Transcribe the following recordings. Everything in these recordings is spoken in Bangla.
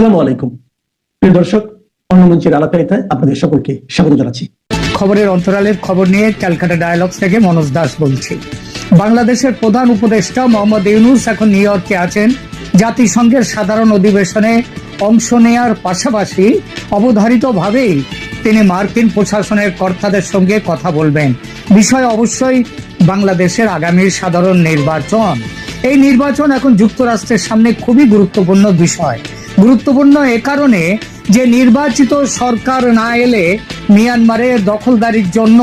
আসসালামু আলাইকুম। প্রিয় দর্শক অন্নমঞ্চের আপনাদের সকলকে স্বাগত জানাচ্ছি। খবরের অন্তরালের খবর নিয়ে ক্যালকাটা ডায়ালগস থেকে মনোজ দাস বলছি। বাংলাদেশের প্রধান উপদেষ্টা মোহাম্মদ ইউনুস এখন নিউ ইয়র্কে আছেন। জাতিসংঘের সাধারণ অধিবেশনে অংশ নেয়ার পাশাপাশি অবধারিতভাবেই তিনি মার্কিন প্রশাসনের কর্তাদের সঙ্গে কথা বলবেন। বিষয় অবশ্যই বাংলাদেশের আগামী সাধারণ নির্বাচন। এই নির্বাচন এখন যুক্তরাষ্ট্রের সামনে খুবই গুরুত্বপূর্ণ বিষয়। গুরুত্বপূর্ণ এ কারণে যে নির্বাচিত সরকার না এলে মিয়ানমারের দখলদারির জন্য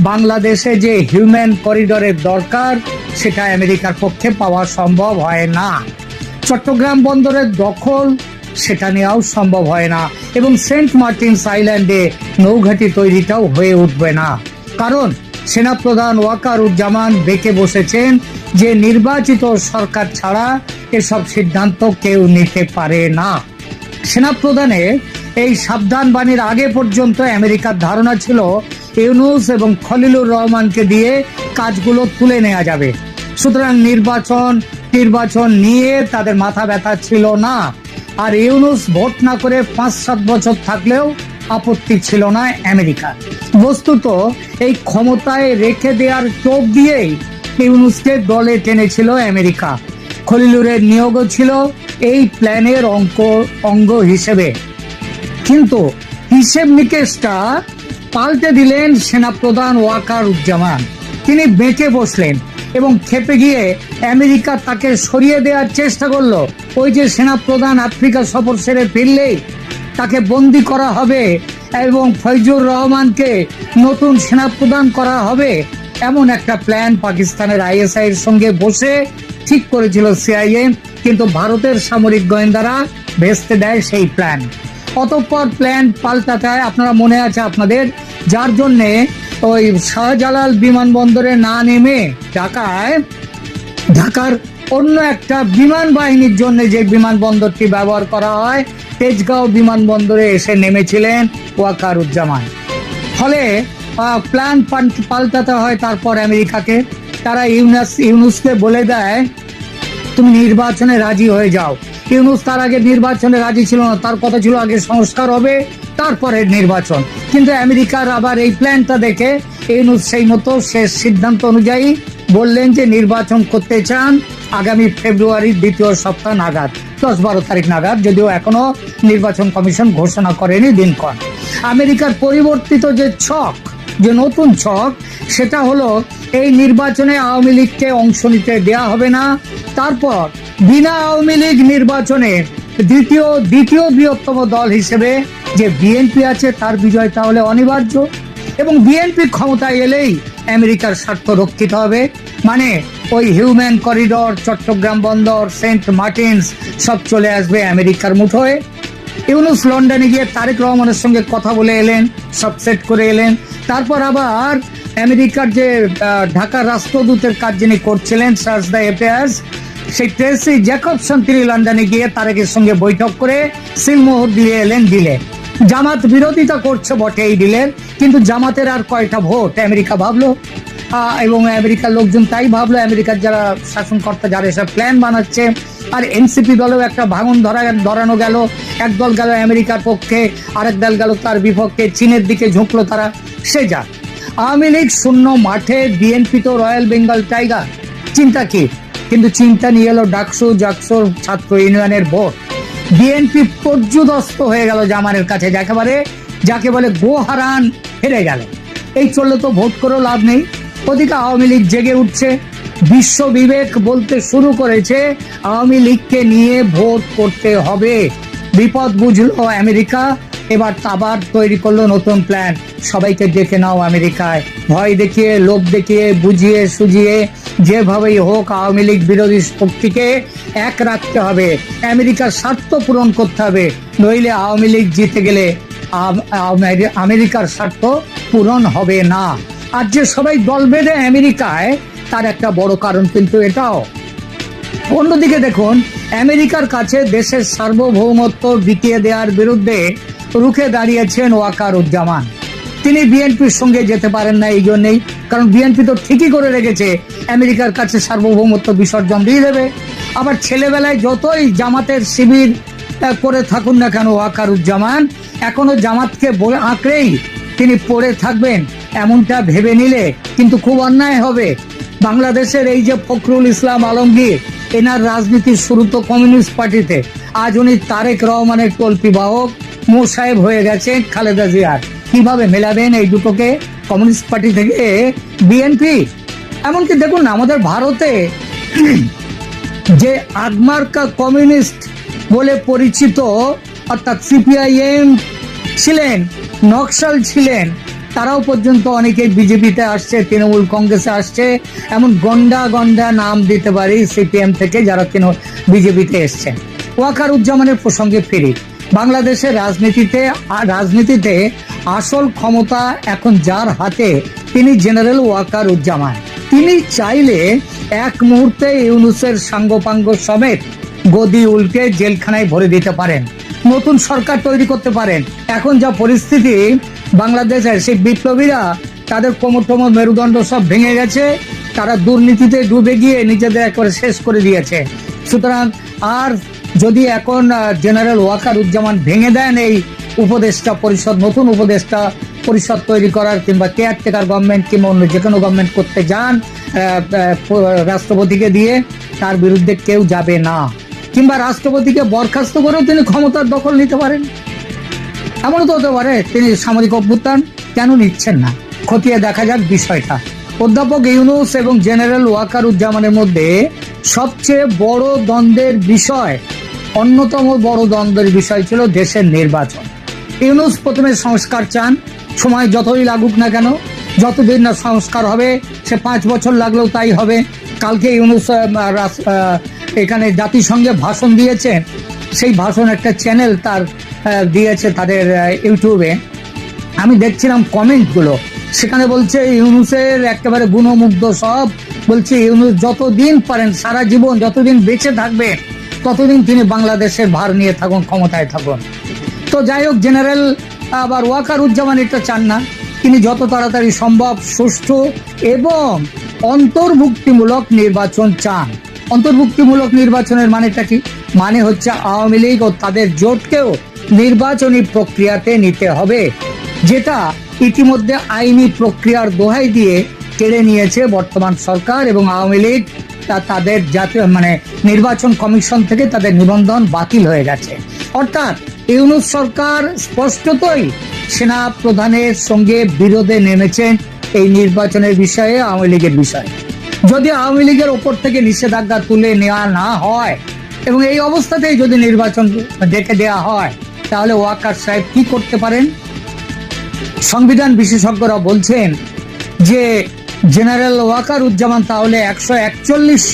বাংলাদেশে যে হিউম্যান করিডোরের দরকার, সেটা আমেরিকার পক্ষে পাওয়া সম্ভব হয় না। চট্টগ্রাম বন্দরের দখল, সেটা নেওয়াও সম্ভব হয় না এবং সেন্ট মার্টিনস আইল্যান্ডে নৌঘাটি তৈরিটাও হয়ে উঠবে না। কারণ সেনাপ্রধান ওয়াকার উজ্জামান বেঁকে বসেছেন যে নির্বাচিত সরকার ছাড়া এসব সিদ্ধান্ত কেউ নিতে পারে না। সেনাপ্রধানের এই সাবধান বাণীর আগে পর্যন্ত আমেরিকার ধারণা ছিল, ইউনুস এবং খলিলুর রহমানকে দিয়ে কাজগুলো তুলে নেওয়া যাবে। সুতরাং নির্বাচন নির্বাচন নিয়ে তাদের মাথা ব্যথা ছিল না। আর ইউনুস ভোট না করে পাঁচ সাত বছর থাকলেও আপত্তি ছিল না আমেরিকা বস্তুত এই ক্ষমতায় রেখে দেওয়ার চোখ দিয়েই ইউনুসকে দলে টেনেছিল আমেরিকা। খলিলুরের নিয়োগও ছিল এই প্ল্যানের অঙ্ক, অঙ্গ হিসেবে। কিন্তু হিসেব নিকেশটা পাল্টে দিলেন সেনাপ্রধান ওয়াকার উজ্জামান তিনি বেঁকে বসলেন এবং খেপে গিয়ে আমেরিকা তাকে সরিয়ে দেওয়ার চেষ্টা করল। ওই যে সেনাপ্রধান আফ্রিকা সফর সেরে ফিরলেই তাকে বন্দি করা হবে এবং ফৈজুর রহমানকে নতুন সেনাপ্রধান করা হবে। এমন একটা প্ল্যান পাকিস্তানের আইএসআই এর সঙ্গে বসে ঠিক করেছিল সিআইএ কিন্তু ভারতের সামরিক গোয়েন্দারা ভেস্তে দেয় সেই প্ল্যান অতঃপর প্ল্যান পাল্টাতে আপনারা মনে আছে আপনাদের? যার জন্যে ওই শাহজালাল বিমানবন্দরে না নেমে ঢাকায়, ঢাকার অন্য একটা বিমান বাহিনীর জন্য যে বিমানবন্দরটি ব্যবহার করা হয়, তেজগাঁও বিমানবন্দরে এসে নেমেছিলেন ওয়াকারুজ্জামান। ফলে প্ল্যান পাল্টাতে হয় তারপর আমেরিকাকে। তারা ইউনাস, ইউনুসকে বলে দেয়, তুমি নির্বাচনে রাজি হয়ে যাও। ইউনুস তার আগে নির্বাচনে রাজি ছিল না, তার কথা ছিল আগে সংস্কার হবে, তারপরে নির্বাচন। কিন্তু আমেরিকার আবার এই প্ল্যানটা দেখে ইউনুস সেই মতো শেষ সিদ্ধান্ত অনুযায়ী বললেন যে নির্বাচন করতে চান আগামী ফেব্রুয়ারির দ্বিতীয় সপ্তাহ নাগাদ, দশ বারো তারিখ নাগাদ, যদিও এখনও নির্বাচন কমিশন ঘোষণা করেনি দিনক্ষণ। আমেরিকার পরিবর্তিত যে ছক যে নতুন ছক, সেটা হলো এই নির্বাচনে আওয়ামী লীগকে অংশ নিতে দেয়া হবে না। তারপর বিনা আওয়ামী লীগ নির্বাচনে দ্বিতীয় দ্বিতীয় বৃহত্তম দল হিসেবে যে বিএনপি আছে, তার বিজয় তাহলে অনিবার্য। এবং বিএনপি ক্ষমতায় এলেই আমেরিকার স্বার্থ রক্ষিত হবে। মানে ওই হিউম্যান করিডর, চট্টগ্রাম বন্দর, সেন্ট মার্টিনস, সব চলে আসবে আমেরিকার মুঠোয়। ইউনুস লন্ডনে গিয়ে তারেক রহমানের সঙ্গে কথা বলে এলেন, সব সেট করে এলেন। তারপর আবার আমেরিকার যে ঢাকার রাষ্ট্রদূতের কাজ যিনি করছিলেন সার্চ দ্য অ্যাফেয়ার্স, সেই ট্রেসি জ্যাকবসন তিনি লন্ডনে গিয়ে তারেকের সঙ্গে বৈঠক করে সিলমোহর দিয়ে এলেন দিলে। জামাত বিরোধিতা করছে বটে এই দিলেন কিন্তু জামাতের আর কয়টা ভোট? আমেরিকা ভাবলো। এবং আমেরিকার লোকজন তাই ভাবলো, আমেরিকার যারা শাসনকর্তা, যারা এসব প্ল্যান বানাচ্ছে আর এনসিপি দলেও একটা ভাঙন ধরা ধরানো গেল। এক দল গেল আমেরিকার পক্ষে, আরেক দল গেল তার বিপক্ষে, চীনের দিকে ঝুঁকলো তারা। সে যা আওয়ামী লীগ শূন্য মাঠে বিএনপি তো রয়্যাল বেঙ্গল টাইগার চিন্তা কি? কিন্তু চিন্তা নিয়ে এলো ডাকসু জাকসুর ছাত্র ইউনিয়নের ভোট বিএনপি পর্যুদস্ত হয়ে গেল জামানের কাছে যাকে বলে যাকে বলে গোহারান হেরে গেল। এই চললে তো ভোট করেও লাভ নেই। ওদিকে আওয়ামী লীগ জেগে উঠছে। বিশ্ব বিবেক বলতে শুরু করেছে, আওয়ামী লীগকে নিয়ে ভোট করতে হবে। বিপদ বুঝলো আমেরিকা, এবার আবার তৈরি করল নতুন প্ল্যান সবাইকে ডেকে নাও আমেরিকায়। ভয় দেখিয়ে, লোভ দেখিয়ে, বুঝিয়ে সুজিয়ে যেভাবেই হোক আওয়ামী লীগ বিরোধী শক্তিকে এক রাখতে হবে। আমেরিকার স্বার্থ পূরণ করতে হবে। নইলে আওয়ামী লীগ জিতে গেলে আমেরিকার স্বার্থ পূরণ হবে না। আর যে সবাই দল বেঁধে আমেরিকায় তার একটা বড় কারণ কিন্তু এটাও। অন্যদিকে দেখুন, আমেরিকার কাছে দেশের সার্বভৌমত্ব বিকিয়ে দেওয়ার বিরুদ্ধে রুখে দাঁড়িয়েছেন ওয়াকার উজ্জামান তিনি বিএনপির সঙ্গে যেতে পারেন না এই জন্যেই, কারণ বিএনপি তো ঠিকই করে রেখেছে, আমেরিকার কাছে সার্বভৌমত্ব বিসর্জন দিয়ে দেবে। আবার ছেলেবেলায় যতই জামাতের শিবির করে থাকুন না কেন ওয়াকারুজ্জামান, এখনও জামাতকে আঁকড়েই তিনি পড়ে থাকবেন, এমনটা ভেবে নিলে কিন্তু খুব অন্যায় হবে। বাংলাদেশের এই যে ফখরুল ইসলাম আলমগীর, এনার রাজনীতির শুরু তো কমিউনিস্ট পার্টিতে। আজ উনি তারেক রহমানের কল্পি বাহক মোসাহেব হয়ে গেছে খালেদা জিয়ার। কীভাবে মেলাবেন এই দুটোকে কমিউনিস্ট পার্টি থেকে? বিএনপি? এমনকি দেখুন, আমাদের ভারতে যে আগমার্কা কমিউনিস্ট বলে পরিচিত, অর্থাৎ সিপিআইএম ছিলেন, নকশাল ছিলেন তারাও পর্যন্ত অনেকে বিজেপিতে আসছে, তৃণমূল কংগ্রেসে আসছে, এমন গন্ডা গন্ডা নাম দিতে পারি সিপিএম থেকে যারা তৃণমূল বিজেপিতে এসছেন ওয়াকার উজ্জামানের প্রসঙ্গে ফিরি। বাংলাদেশের রাজনীতিতে রাজনীতিতে আসল ক্ষমতা এখন যার হাতে তিনি জেনারেল ওয়াকার উজ্জামান তিনি চাইলে এক মুহূর্তে ইউনুসের সাঙ্গপাঙ্গ সমেত গদি উল্টে জেলখানায় ভরে দিতে পারেন। নতুন সরকার তৈরি করতে পারেন। এখন যা পরিস্থিতি বাংলাদেশের সেই বিপ্লবীরা তাদের কোমর টোমর মেরুদণ্ড সব ভেঙে গেছে, তারা দুর্নীতিতে ডুবে গিয়ে নিজেদের একবারে শেষ করে দিয়েছে। সুতরাং আর যদি এখন জেনারেল ওয়াকার উজ্জামান ভেঙে দেন এই উপদেষ্টা পরিষদ, নতুন উপদেষ্টা পরিষদ তৈরি করার কিংবা কেয়ারটেকার গভর্নমেন্ট কিংবা অন্য যে কোনো গভর্নমেন্ট করতে যান রাষ্ট্রপতিকে দিয়ে, তার বিরুদ্ধে কেউ যাবে না। কিংবা রাষ্ট্রপতিকে বরখাস্ত করেও তিনি ক্ষমতার দখল নিতে পারেন। এমনও তো হতে পারে তিনি সামরিক অভ্যুত্থান কেন নিচ্ছেন না? খতিয়ে দেখা যাক বিষয়টা। অধ্যাপক ইউনুস এবং জেনারেল ওয়াকার উজ্জামানের মধ্যে সবচেয়ে বড় দ্বন্দ্বের বিষয়, অন্যতম বড় দ্বন্দ্বের বিষয় ছিল দেশের নির্বাচন। ইউনুস প্রথমে সংস্কার চান, সময় যতই লাগুক না কেন, যতদিন না সংস্কার হবে, সে পাঁচ বছর লাগলেও তাই হবে। কালকে ইউনুস এখানে জাতিসংঘে ভাষণ দিয়েছেন সেই ভাষণ একটা চ্যানেল তার দিয়েছে তাদের ইউটিউবে। আমি দেখছিলাম কমেন্টগুলো। সেখানে বলছে, ইউনুসের একেবারে গুণমুগ্ধ সব। বলছে, ইউনুস যতদিন পারেন, সারা জীবন যতদিন বেঁচে থাকবেন ততদিন তিনি বাংলাদেশের ভার নিয়ে থাকুন, ক্ষমতায় থাকুন। তো যাই হোক, জেনারেল, আবার ওয়াকার উজ্জামান এটা চান না। তিনি যত তাড়াতাড়ি সম্ভব সুষ্ঠু এবং অন্তর্ভুক্তিমূলক নির্বাচন চান। অন্তর্ভুক্তিমূলক নির্বাচনের মানেটা কি? মানে হচ্ছে আওয়ামী লীগ ও তাদের জোটকেও নির্বাচনী প্রক্রিয়াতে নিতে হবে, যেটা ইতিমধ্যে আইনি প্রক্রিয়ার দোহাই দিয়ে কেড়ে নিয়েছে বর্তমান সরকার এবং আওয়ামী লীগ। তা- তাদের জাতীয় মানে নির্বাচন কমিশন থেকে তাদের নিবন্ধন বাতিল হয়ে গেছে। অর্থাৎ ইউনুস সরকার স্পষ্টতই সেনা প্রধানের সঙ্গে বিরোধে নেমেছেন এই নির্বাচনের বিষয়ে, আওয়ামী লীগের বিষয়ে। যদি আওয়ামী লীগের ওপর থেকে নিষেধাজ্ঞা তুলে নেওয়া না হয়, এবং এই অবস্থাতেই যদি নির্বাচন ডেকে দেওয়া হয় তাহলে ওয়াকার সাহেব কি করতে পারেন? সংবিধান বিশেষজ্ঞরা বলছেন যে, জেনারেল ওয়াকার উজ্জামান তাহলে একশো একচল্লিশ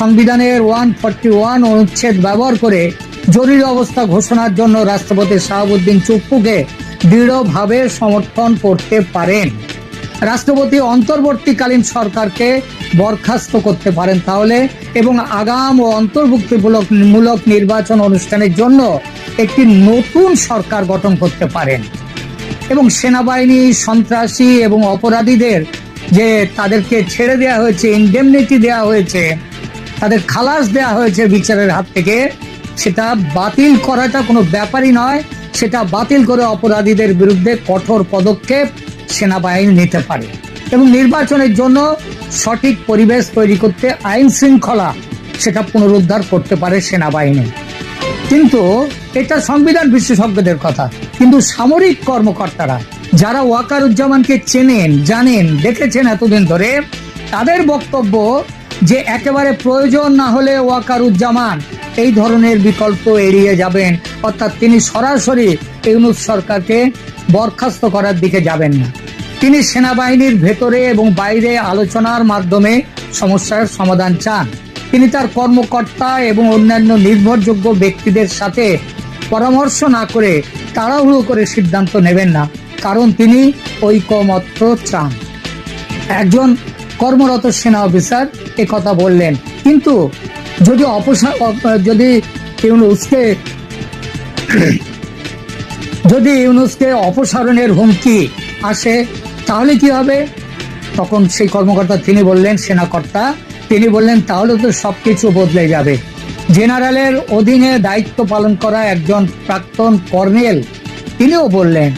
সংবিধানের ওয়ান ফর্টি ওয়ান অনুচ্ছেদ ব্যবহার করে জরুরি অবস্থা ঘোষণার জন্য রাষ্ট্রপতি শাহাবুদ্দিন চুপ্পুকে দৃঢ়ভাবে সমর্থন করতে পারেন। রাষ্ট্রপতি অন্তর্বর্তীকালীন সরকারকে বরখাস্ত করতে পারেন তাহলে এবং আগাম ও অন্তর্ভুক্তিমূলক মূলক নির্বাচন অনুষ্ঠানের জন্য একটি নতুন সরকার গঠন করতে পারেন। এবং সেনাবাহিনী, সন্ত্রাসী এবং অপরাধীদের যে তাদেরকে ছেড়ে দেওয়া হয়েছে ইন্ডেমনিটি দেওয়া হয়েছে, তাদের খালাস দেওয়া হয়েছে বিচারের হাত থেকে, সেটা বাতিল করাটা কোনো ব্যাপারই নয়। সেটা বাতিল করে অপরাধীদের বিরুদ্ধে কঠোর পদক্ষেপ সেনাবাহিনী নিতে পারে। এবং নির্বাচনের জন্য সঠিক পরিবেশ তৈরি করতে আইন শৃঙ্খলা সেটা পুনরুদ্ধার করতে পারে সেনাবাহিনী। কিন্তু এটা সংবিধান বিশেষজ্ঞদের কথা। কিন্তু সামরিক কর্মকর্তারা যারা ওয়াকারুজ্জামানকে চেনেন, জানেন, দেখেছেন এতদিন ধরে, তাদের বক্তব্য যে একেবারে প্রয়োজন না হলে ওয়াকারুজ্জামান এই ধরনের বিকল্প এড়িয়ে যাবেন, অর্থাৎ তিনি সরাসরি ইউনুস সরকারকে বরখাস্ত করার দিকে যাবেন না। তিনি সেনাবাহিনীর ভেতরে এবং বাইরে আলোচনার মাধ্যমে সমস্যার সমাধান চান। তিনি তার কর্মকর্তা এবং অন্যান্য নির্ভরযোগ্য ব্যক্তিদের সাথে পরামর্শ না করে তাড়াহুড়ো করে সিদ্ধান্ত নেবেন না, কারণ তিনি ঐকমত্য চান। একজন কর্মরত সেনা অফিসার কথা বললেন, কিন্তু যদি যদি ইউনুসকে যদি ইউনুসকে অপসারণের হুমকি আসে, তাহলে কি হবে? তখন সেই কর্মকর্তা তিনি বললেন, সেনাকর্তা তিনি বললেন, তাহলে তো সবকিছু বদলে যাবে। জেনারেলের অধীনে দায়িত্ব পালন করা একজন প্রাক্তন কর্নেল, তিনিও বললেন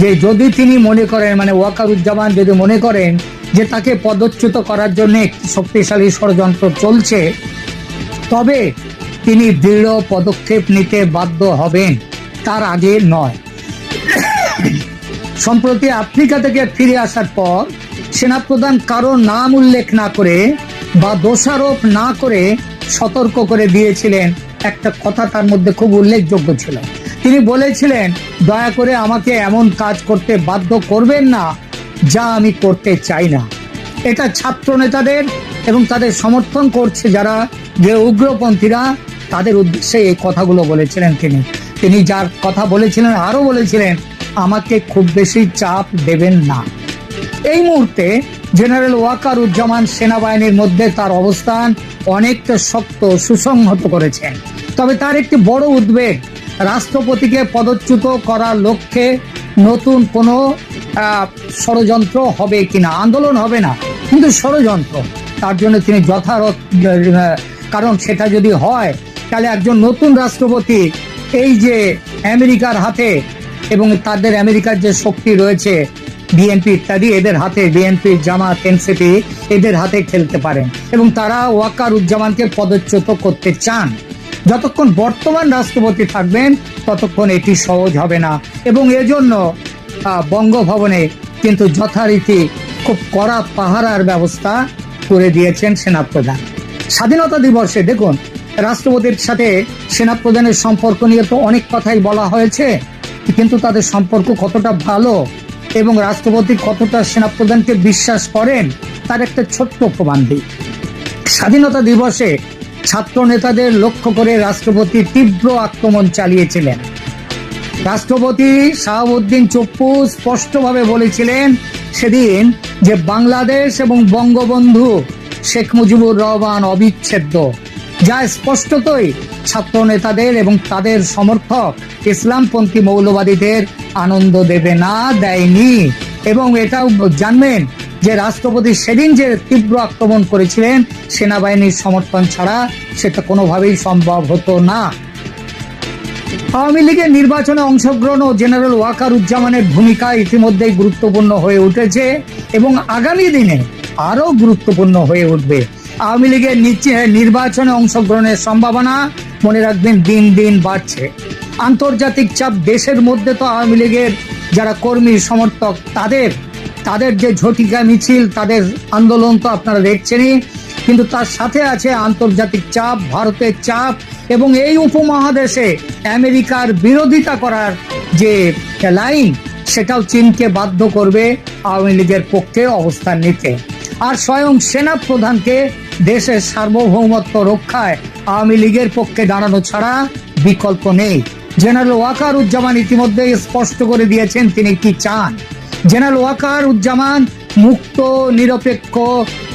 যে যদি তিনি মনে করেন মানে ওয়াকারুজ্জামান যদি মনে করেন যে তাকে পদচ্যুত করার জন্য একটি শক্তিশালী ষড়যন্ত্র চলছে, তবে তিনি দৃঢ় পদক্ষেপ নিতে বাধ্য হবেন, তার আগে নয়। সম্প্রতি আফ্রিকা থেকে ফিরে আসার পর সেনাপ্রধান কারও নাম উল্লেখ না করে বা দোষারোপ না করে সতর্ক করে দিয়েছিলেন। একটা কথা তার মধ্যে খুব উল্লেখযোগ্য ছিল। তিনি বলেছিলেন, দয়া করে আমাকে এমন কাজ করতে বাধ্য করবেন না, যা আমি করতে চাই না। এটা ছাত্র নেতাদের এবং তাদের সমর্থন করছে যারা যে উগ্রপন্থীরা তাদের উদ্দেশ্যে এই কথাগুলো বলেছিলেন তিনি। তিনি যার কথা বলেছিলেন, আরও বলেছিলেন, আমাকে খুব বেশি চাপ দেবেন না। এই মুহূর্তে জেনারেল ওয়াকার উজ্জামান সেনাবাহিনীর মধ্যে তার অবস্থান অনেকটা শক্ত, সুসংহত করেছেন তবে তার একটি বড় উদ্বেগ, রাষ্ট্রপতিকে পদচ্যুত করার লক্ষ্যে নতুন কোনো ষড়যন্ত্র হবে কিনা, আন্দোলন হবে না, কিন্তু ষড়যন্ত্র। তার জন্য তিনি যথারথ কারণ সেটা যদি হয়, তাহলে একজন নতুন রাষ্ট্রপতি এই যে আমেরিকার হাতে এবং তাদের আমেরিকার যে শক্তি রয়েছে বিএনপি ইত্যাদি, এদের হাতে বিএনপি জামাত এনসিপি এদের হাতে খেলতে পারেন এবং তারা ওয়াকার উজ্জামানকে পদচ্যুত করতে চান। যতক্ষণ বর্তমান রাষ্ট্রপতি থাকবেন, ততক্ষণ এটি সহজ হবে না এবং এজন্য বঙ্গভবনে কিন্তু যথারীতি খুব কড়া পাহারার ব্যবস্থা করে দিয়েছেন সেনাপ্রধান। স্বাধীনতা দিবসে দেখুন, রাষ্ট্রপতির সাথে সেনাপ্রধানের সম্পর্ক নিয়ে তো অনেক কথাই বলা হয়েছে, কিন্তু তাদের সম্পর্ক কতটা ভালো এবং রাষ্ট্রপতি কতটা সেনাপ্রধানকে বিশ্বাস করেন, তার একটা ছোট্ট প্রমাণ দিই। স্বাধীনতা দিবসে ছাত্র নেতাদের লক্ষ্য করে রাষ্ট্রপতি তীব্র আক্রমণ চালিয়েছিলেন। রাষ্ট্রপতি শাহাবুদ্দিন চপ্পু স্পষ্টভাবে বলেছিলেন সেদিন যে বাংলাদেশ এবং বঙ্গবন্ধু শেখ মুজিবুর রহমান অবিচ্ছেদ্য। যা স্পষ্টতই ছাত্র নেতাদের এবং তাদের সমর্থক ইসলামপন্থী মৌলবাদীদের আনন্দ দেবে না, দেয়নি। এবং এটাও জানবেন যে রাষ্ট্রপতি সেদিন যে তীব্র আক্রমণ করেছিলেন, সেনাবাহিনীর সমর্থন ছাড়া সেটা কোনোভাবেই সম্ভব হতো না। আওয়ামী লীগের নির্বাচনে অংশগ্রহণ ও জেনারেল ওয়াকার উজ্জামানের ভূমিকা ইতিমধ্যেই গুরুত্বপূর্ণ হয়ে উঠেছে এবং আগামী দিনে আরও গুরুত্বপূর্ণ হয়ে উঠবে। আওয়ামী লীগের নির্বাচনে অংশগ্রহণের সম্ভাবনা মনে রাখবেন দিন দিন বাড়ছে। আন্তর্জাতিক চাপ দেশের মধ্যে তো আওয়ামী লীগের যারা কর্মী, সমর্থক, তাদের তাদের যে ঝটিকা মিছিল, তাদের আন্দোলন তো আপনারা দেখছেনই। কিন্তু তার সাথে আছে আন্তর্জাতিক চাপ, ভারতের চাপ এবং এই উপমহাদেশে আমেরিকার বিরোধিতা করার যে লাইন, সেটাও চীনকে বাধ্য করবে আওয়ামী লীগের পক্ষে অবস্থান নিতে। আর স্বয়ং সেনা প্রধানকে দেশের সার্বভৌমত্ব রক্ষায় আওয়ামী লীগের পক্ষে দাঁড়ানো ছাড়া বিকল্প নেই। জেনারেল ওয়াকার উজ্জামান ইতিমধ্যে স্পষ্ট করে দিয়েছেন তিনি কি চান। জেনারেল ওয়াকার উজ্জামান মুক্ত, নিরপেক্ষ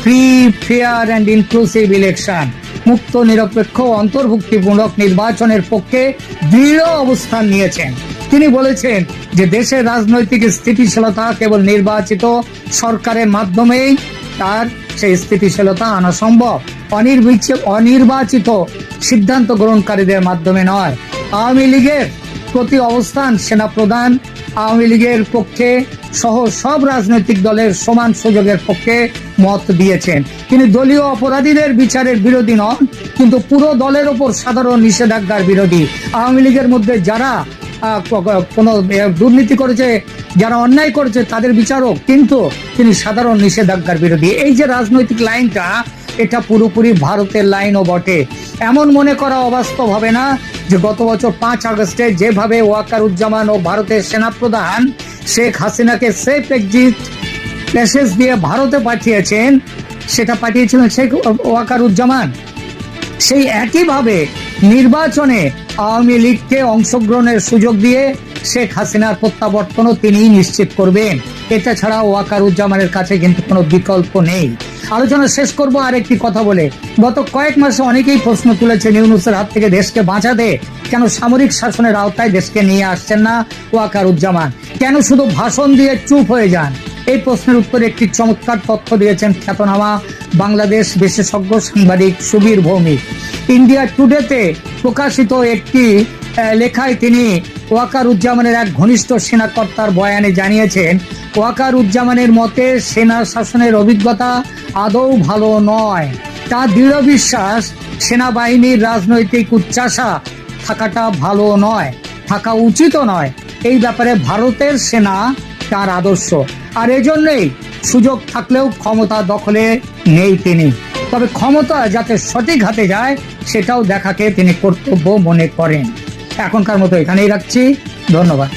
free fair and inclusive election মুক্ত, নিরপেক্ষ, অন্তর্ভুক্তিমূলক নির্বাচনের পক্ষে দৃঢ় অবস্থান নিয়েছেন। তিনি বলেছেন যে দেশের রাজনৈতিক স্থিতিশীলতা কেবল নির্বাচিত সরকারের মাধ্যমেই তার সেই স্থিতিশীলতা আনা সম্ভব। অনির্বিচ- অনির্বাচিত সিদ্ধান্ত গ্রহণকারীদের মাধ্যমে নয়। আওয়ামী লীগের প্রতি অবস্থান সেনাপ্রধান, আওয়ামী লীগের পক্ষে সহ সব রাজনৈতিক দলের সমান সুযোগের পক্ষে মত দিয়েছেন। তিনি দলীয় অপরাধীদের বিচারের বিরোধী নন, কিন্তু পুরো দলের ওপর সাধারণ নিষেধাজ্ঞার বিরোধী। আওয়ামী লীগের মধ্যে যারা কোনো দুর্নীতি করেছে, যারা অন্যায় করেছে, তাদের বিচারক, কিন্তু তিনি সাধারণ নিষেধাজ্ঞার বিরোধী। এই যে রাজনৈতিক লাইনটা, এটা পুরোপুরি ভারতের লাইনও বটে। এমন মনে করা অবাস্তব হবে না যে গত বছর পাঁচ আগস্টে যেভাবে ওয়াকারুজ্জামান ও ভারতের সেনাপ্রধান শেখ হাসিনাকে সেফ এক্সিট মেসেজ দিয়ে ভারতে পাঠিয়েছেন, সেটা পাঠিয়েছিলেন শেখ ওয়াকারুজ্জামান। সেই একইভাবে নির্বাচনে আওয়ামী লীগকে অংশগ্রহণের সুযোগ দিয়ে শেখ হাসিনার প্রত্যাবর্তনও তিনিই নিশ্চিত করবেন। এটা ছাড়া ওয়াকারুজ্জামানের কাছে কিন্তু কোনো বিকল্প নেই। আলোচনা শেষ করব আরেকটি কথা বলে। গত কয়েক মাসে অনেকেই প্রশ্ন তুলেছেন ইউনুসের হাত থেকে দেশকে বাঁচাতে কেন সামরিক শাসনের আওতায় দেশকে নিয়ে আসছেন না ওয়াকারুজ্জামান? কেন শুধু ভাষণ দিয়ে চুপ হয়ে যান? এই প্রশ্নের উত্তরে একটি চমৎকার তথ্য দিয়েছেন খ্যাতনামা বাংলাদেশ বিশেষজ্ঞ সাংবাদিক সুবীর ভৌমিক। ইন্ডিয়া টুডেতে প্রকাশিত একটি লেখায় তিনি ওয়াকার উজ্জামানের এক ঘনিষ্ঠ সেনাকর্তার বয়ানে জানিয়েছেন ওয়াকার উজ্জামানের মতে সেনা শাসনের অভিজ্ঞতা আদৌ ভালো নয়। তার দৃঢ় বিশ্বাস, সেনাবাহিনীর রাজনৈতিক উচ্চাসা থাকাটা ভালো নয়, থাকা উচিত নয়। এই ব্যাপারে ভারতের সেনা তার আদর্শ। আর এজন্যই সুযোগ থাকলেও ক্ষমতা দখলে নেই তিনি। তবে ক্ষমতা যাতে সঠিক হাতে যায়, সেটাও দেখাকে তিনি কর্তব্য মনে করেন। এখনকার মতো এখানেই রাখছি। ধন্যবাদ।